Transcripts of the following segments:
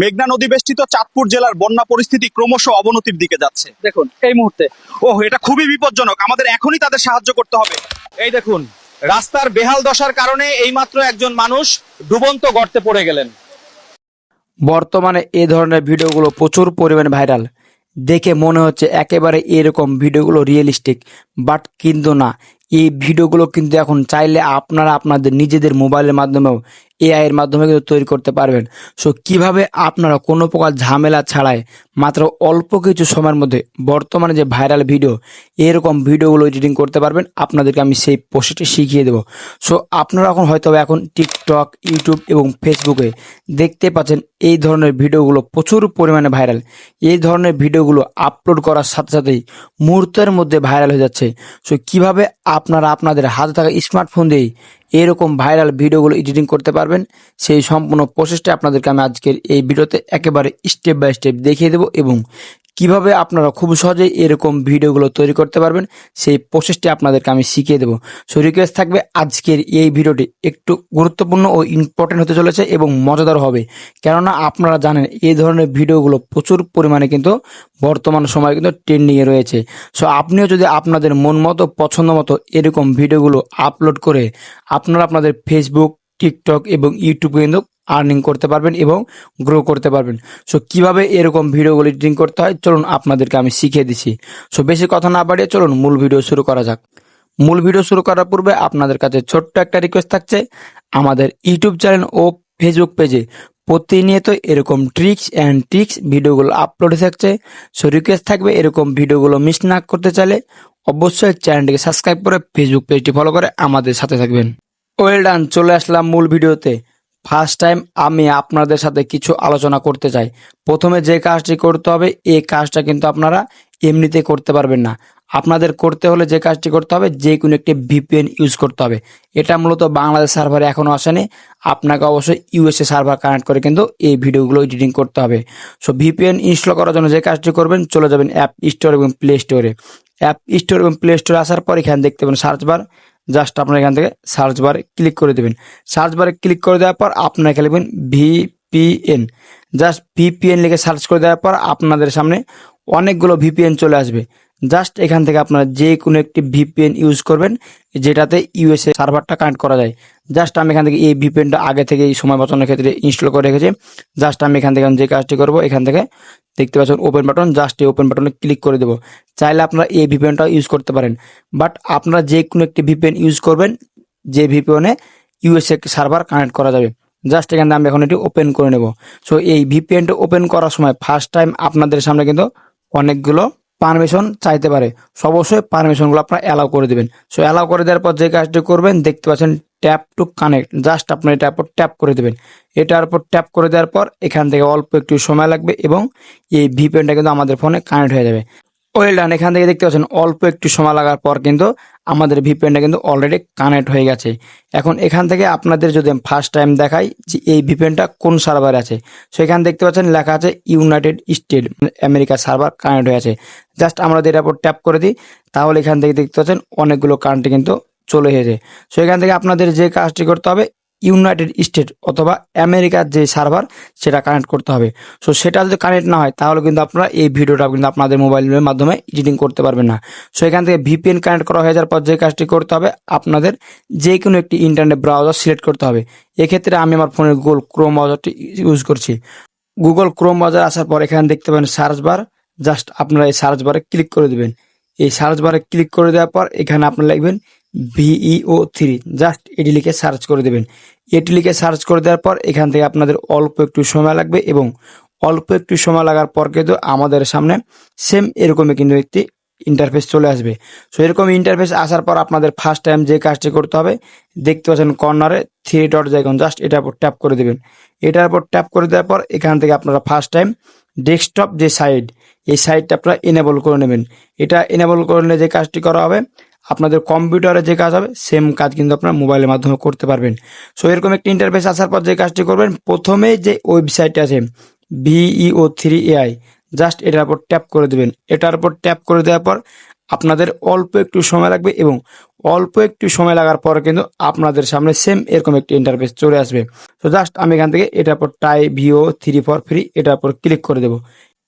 মেঘনা নদী বেষ্টিত চাঁদপুর জেলার বন্যা পরিস্থিতি ক্রমশ অবনতির দিকে যাচ্ছে। দেখুন এই মুহূর্তে। ওহ এটা খুবই বিপজ্জনক। আমাদের এখনই তাদের সাহায্য করতে হবে। এই দেখুন রাস্তার বেহাল দশার কারণে এইমাত্র একজন মানুষ ডুবন্ত গর্তে পড়ে গেলেন। বর্তমানে এ ধরনের ভিডিওগুলো প্রচুর পরিমাণে ভাইরাল। দেখে মনে হচ্ছে একেবারে এরকম ভিডিওগুলো রিয়েলিস্টিক বাট কিন্তু না। এই ভিডিওগুলো কিন্তু এখন চাইলে আপনারা আপনাদের নিজেদের মোবাইলের মাধ্যমেও এআই এর মাধ্যমে কিন্তু তৈরি করতে পারবেন। সো কীভাবে আপনারা কোনো প্রকার ঝামেলা ছাড়াই মাত্র অল্প কিছু সময়ের মধ্যে বর্তমানে যে ভাইরাল ভিডিও, এরকম ভিডিওগুলো এডিটিং করতে পারবেন, আপনাদেরকে আমি সেই প্রসেসটি শিখিয়ে দেবো। সো আপনারা এখন হয়তো এখন টিকটক ইউটিউব এবং ফেসবুকে দেখতে পাচ্ছেন এই ধরনের ভিডিওগুলো প্রচুর পরিমাণে ভাইরাল। এই ধরনের ভিডিওগুলো আপলোড করার সাথে সাথেই মুহূর্তের মধ্যে ভাইরাল হয়ে যাচ্ছে। সো কীভাবে আপনারা আপনাদের হাতে থাকা স্মার্টফোন দিয়েই এরকম ভাইরাল ভিডিওগুলো এডিটিং করতে পারবেন। সেই সম্পূর্ণ প্রসেসটা আপনাদেরকে আমি আজকের এই ভিডিওতে একেবারে স্টেপ বাই স্টেপ দেখিয়ে দেবো এবং কীভাবে আপনারা খুব সহজেই এরকম ভিডিওগুলো তৈরি করতে পারবেন, সেই প্রসেসটি আপনাদেরকে আমি শিখিয়ে দেবো। সো রিকোয়েস্ট থাকবে আজকের এই ভিডিওটি একটু গুরুত্বপূর্ণ ও ইম্পর্টেন্ট হতে চলেছে এবং মজাদার হবে। কেননা আপনারা জানেন এই ধরনের ভিডিওগুলো প্রচুর পরিমাণে কিন্তু বর্তমান সময়ে কিন্তু ট্রেন্ডিংয়ে রয়েছে। সো আপনিও যদি আপনাদের মন মতো, পছন্দ মতো এরকম ভিডিওগুলো আপলোড করে আপনারা আপনাদের ফেসবুক টিকটক এবং ইউটিউবে কিন্তু আর্নিং করতে পারবেন এবং গ্রো করতে পারবেন। সো কীভাবে এরকম ভিডিওগুলো এডিটিং করতে হয়? চলুন আপনাদেরকে আমি শিখিয়ে দিচ্ছি সো বেশি কথা না বাড়িয়ে চলুন মূল ভিডিও শুরু করা যাক। মূল ভিডিও শুরু করার পূর্বে আপনাদের কাছে ছোট্ট একটা রিকোয়েস্ট থাকছে। আমাদের ইউটিউব চ্যানেল ও ফেসবুক পেজে প্রতিনিয়ত এরকম ট্রিক্স অ্যান্ড ট্রিক্স ভিডিওগুলো আপলোড হয়ে থাকছে। সো রিকোয়েস্ট থাকবে এরকম ভিডিওগুলো মিস না করতে চাইলে অবশ্যই চ্যানেলটিকে সাবস্ক্রাইব করে ফেসবুক পেজটি ফলো করে আমাদের সাথে থাকবেন। ওয়েল ডান চলে আসলাম মূল ভিডিওতে। ফার্স্ট টাইম আমি আপনাদের সাথে কিছু আলোচনা করতে চাই। প্রথমে যে কাজটি করতে হবে, এই কাজটা কিন্তু আপনারা এমনিতে করতে পারবেন না। আপনাদের করতে হলে যে কাজটি করতে হবে, যে কোনো একটি ভিপিএন ইউজ করতে হবে। এটা মূলত বাংলাদেশ সার্ভারে এখনও আসেনি। আপনাকে অবশ্যই ইউএসএ সার্ভার কানেক্ট করে কিন্তু এই ভিডিওগুলো এডিটিং করতে হবে। সো ভিপিএন ইনস্টল করার জন্য যে কাজটি করবেন, চলে যাবেন অ্যাপ স্টোর এবং প্লে স্টোরে অ্যাপ স্টোর এবং প্লে স্টোরে আসার পর এখানে দেখতে পাবেন সার্চ বার জাস্ট আপনার এখান থেকে সার্চ বারে ক্লিক করে দেবেন। সার্চ বারে ক্লিক করে দেওয়ার পর আপনার এখানে লিখবেন ভিপিএন জাস্ট ভিপিএন লিখে সার্চ করে দেওয়ার পর আপনাদের সামনে অনেকগুলো ভিপিএন চলে আসবে। জাস্ট এখান থেকে আপনারা যে কোনো একটি ভিপিএন ইউজ করবেন, যেটাতে ইউএসএ সার্ভারটা কানেক্ট করা যায়। জাস্ট আমি এখান থেকে এই ভিপিএনটা আগে থেকে এই সময় বাঁচানোর ক্ষেত্রে ইনস্টল করে রেখেছি। জাস্ট আমি এখান থেকে যে কাজটি করব, এখান থেকে দেখতে পাচ্ছেন ওপেন বাটন জাস্ট এই ওপেন বাটনে ক্লিক করে দেবো। চাইলে আপনারা এই ভিপিএনটা ইউজ করতে পারেন। বাট আপনারা যে কোনো একটি ভিপিএন ইউজ করবেন, যে ভিপিএনে ইউএসএ সার্ভার কানেক্ট করা যাবে। জাস্ট এখানে আমি এখন এটি ওপেন করে নেব। সো এই ভিপিএনটা ওপেন করার সময় ফার্স্ট টাইম আপনাদের সামনে কিন্তু অনেকগুলো পারমিশন চাইতে পারে। সো অবশ্যই পারমিশনগুলো আপনারা অ্যালাউ করে দেবেন। সো অ্যালাউ করে দেওয়ার পর যে কাজটি করবেন, দেখতে পাচ্ছেন ট্যাপ টু কানেক্ট জাস্ট আপনার এটার উপর ট্যাপ করে দেবেন। এটার উপর ট্যাপ করে দেওয়ার পর এখান থেকে অল্প একটু সময় লাগবে এবং এই ভিপিএনটা কিন্তু আমাদের ফোনে কানেক্ট হয়ে যাবে। ওয়েল ডান, এখান থেকে দেখতে পাচ্ছেন অল্প একটু সময় লাগার পর কিন্তু আমাদের ভিপিএনটা কিন্তু অলরেডি কানেক্ট হয়ে গেছে। এখন এখান থেকে আপনাদের যদি ফার্স্ট টাইম দেখাই যে এই ভিপিএনটা কোন সার্ভারে আছে সো এখানে দেখতে পাচ্ছেন লেখা আছে united state America server connect হয়ে আছে জাস্ট আমরা যদি এটার ট্যাপ করে দিই, তাহলে এখান থেকে দেখতে পাচ্ছেন অনেকগুলো কান্ট্রি কিন্তু চলে এসেছে। সো এখান থেকে আপনাদের যে কাজটি করতে হবে ইউনাইটেড স্টেট অথবা আমেরিকার যে সার্ভার, সেটা কানেক্ট করতে হবে। সো সেটা যদি কানেক্ট না হয়, তাহলে কিন্তু আপনারা এই ভিডিওটা কিন্তু আপনাদের মোবাইলের মাধ্যমে এডিটিং করতে পারবেন না। সো এখান থেকে ভিপিএন কানেক্ট করা হয়ে যাওয়ার পর যে কাজটি করতে হবে, আপনাদের যে কোনো একটি ইন্টারনেট ব্রাউজার সিলেক্ট করতে হবে। এক্ষেত্রে আমি আমার ফোনের গুগল ক্রোম ব্রাউজারটি ইউজ করছি। গুগল ক্রোম ব্রাউজার আসার পর এখানে দেখতে পাবেন সার্চ বার জাস্ট আপনারা এই সার্চ বারে ক্লিক করে দেবেন। এই সার্চ বারে ক্লিক করে দেওয়ার পর এখানে আপনারা লিখবেন ভিইও থ্রি জাস্ট এটি লিখে সার্চ করে দেবেন। এটি লিখে সার্চ করে দেওয়ার পর এখান থেকে আপনাদের অল্প একটু সময় লাগবে এবং অল্প একটু সময় লাগার পর কিন্তু আমাদের সামনে সেম এরকমই কিন্তু একটি ইন্টারফেস চলে আসবে। সো এরকম ইন্টারফেস আসার পর আপনাদের ফার্স্ট টাইম যে কাজটি করতে হবে, দেখতে পাচ্ছেন কর্নারে থ্রি ডট জায়গা জাস্ট এটার উপর ট্যাপ করে দেবেন। এটার উপর ট্যাপ করে দেওয়ার পর এখান থেকে আপনারা ফার্স্ট টাইম ডেস্কটপ যে সাইড এই সাইডটা আপনারা এনেবল করে নেবেন। এটা এনেবল করে নিলে যে কাজটি করা হবে আপনাদের কম্পিউটারে যে কাজ হবে, সেম কাজ কিন্তু আপনার মোবাইলের মাধ্যমে করতে পারবেন। সো এরকম একটি ইন্টারফেস আসার পর যে কাজটি করবেন প্রথমে যে ওয়েবসাইটটা আছে ভিইও থ্রি এআই জাস্ট এটার উপর ট্যাপ করে দেবেন। এটার উপর ট্যাপ করে দেওয়ার পর আপনাদের অল্প একটু সময় লাগবে এবং অল্প একটু সময় লাগার পর কিন্তু আপনাদের সামনে সেম এরকম একটি ইন্টারফেস চলে আসবে। তো জাস্ট আমি এখান থেকে এটার পর টাই ভিও থ্রি ফর ফ্রি এটার উপর ক্লিক করে দেবো।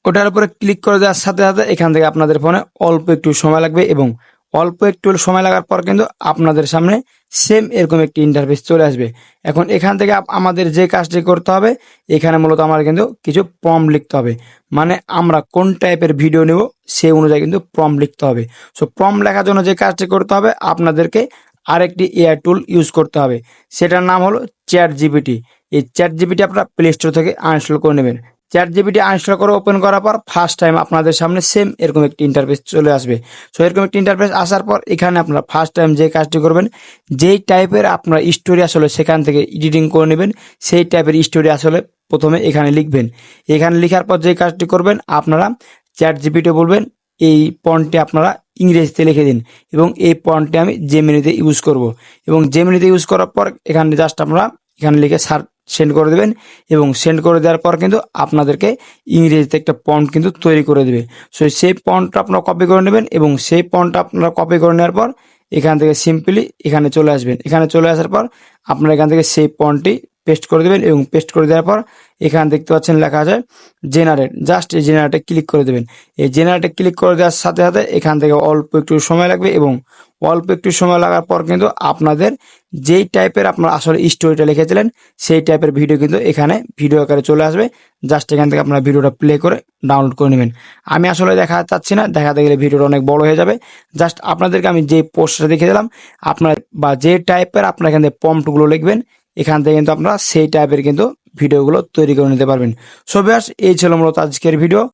ওটার উপরে ক্লিক করে দেওয়ার সাথে সাথে এখান থেকে আপনাদের ফোনে অল্প একটু সময় লাগবে এবং অল্প একটু সময় লাগার পর কিন্তু আপনাদের সামনে সেম এরকম একটি ইন্টারফেস চলে আসবে। এখন এখান থেকে আমাদের যে কাজটি করতে হবে, এখানে মূলত আমার কিন্তু কিছু প্রম লিখতে হবে। মানে আমরা কোন টাইপের ভিডিও নেব সেই অনুযায়ী কিন্তু প্রম লিখতে হবে। সো প্রম লেখার জন্য যে কাজটি করতে হবে, আপনাদেরকে আরেকটি এআই টুল ইউজ করতে হবে। সেটার নাম হলো চ্যাট জিপিটি এই চ্যাট জিপিটি আপনারা প্লে স্টোর থেকে আনইনস্টল করে নেবেন। চ্যাট জিপিটি আনস্টল করে ওপেন করার পর ফার্স্ট টাইম আপনাদের সামনে সেম এরকম একটি ইন্টারফেস চলে আসবে। সো এরকম একটি ইন্টারফেস আসার পর এখানে আপনারা ফার্স্ট টাইম যে কাজটি করবেন, যেই টাইপের আপনার স্টোরি আসলে সেখান থেকে এডিটিং করে নেবেন, সেই টাইপের স্টোরি আসলে প্রথমে এখানে লিখবেন। এখানে লেখার পর যে কাজটি করবেন, আপনারা চ্যাট জিপিটি বলবেন, এই পয়েন্টটি আপনারা ইংরেজিতে লিখে দিন এবং এই পয়েন্টটি আমি জেমিনিতে ইউজ করব। এবং জেমিনিতে ইউজ করার পর এখানে জাস্ট আমরা এখানে লিখে সার সেন্ড করে দেবেন এবং সেন্ড করে দেওয়ার পর কিন্তু আপনাদেরকে ইংরেজিতে একটা পন্ট কিন্তু তৈরি করে দেবে। সো সেই পন্টটা আপনারা কপি করে নেবেন এবং সেই পন্টটা আপনারা কপি করে নেওয়ার পর এখান থেকে সিম্পলি এখানে চলে আসবেন। এখানে চলে আসার পর আপনারা এখান থেকে সেই পয়েন্টটি পেস্ট করে দেবেন এবং পেস্ট করে দেওয়ার পর এখানে দেখতে পাচ্ছেন লেখা আছে জেনারেট জাস্ট এই জেনারেটে ক্লিক করে দেবেন। এই জেনারেটে ক্লিক করে দেওয়ার সাথে সাথে এখান থেকে অল্প একটু সময় লাগবে এবং অল্প একটু সময় লাগার পর কিন্তু আপনাদের যেই টাইপের আপনারা আসলে স্টোরিটা লিখেছিলেন, সেই টাইপের ভিডিও কিন্তু এখানে ভিডিও আকারে চলে আসবে। জাস্ট এখান থেকে আপনারা ভিডিওটা প্লে করে ডাউনলোড করে নেবেন। আমি আসলে দেখা চাচ্ছি না, দেখাতে গেলে ভিডিওটা অনেক বড় হয়ে যাবে। জাস্ট আপনাদেরকে আমি যে পোস্টটা দেখে দিলাম, আপনার বা যে টাইপের আপনারা এখান থেকে পম্পটগুলো লিখবেন এখান থেকে কিন্তু আপনারা সেই টাইপের কিন্তু ভিডিওগুলো তৈরি করে নিতে পারবেন। সো ভিউয়ার্স এই ছিল মূলত আজকের ভিডিও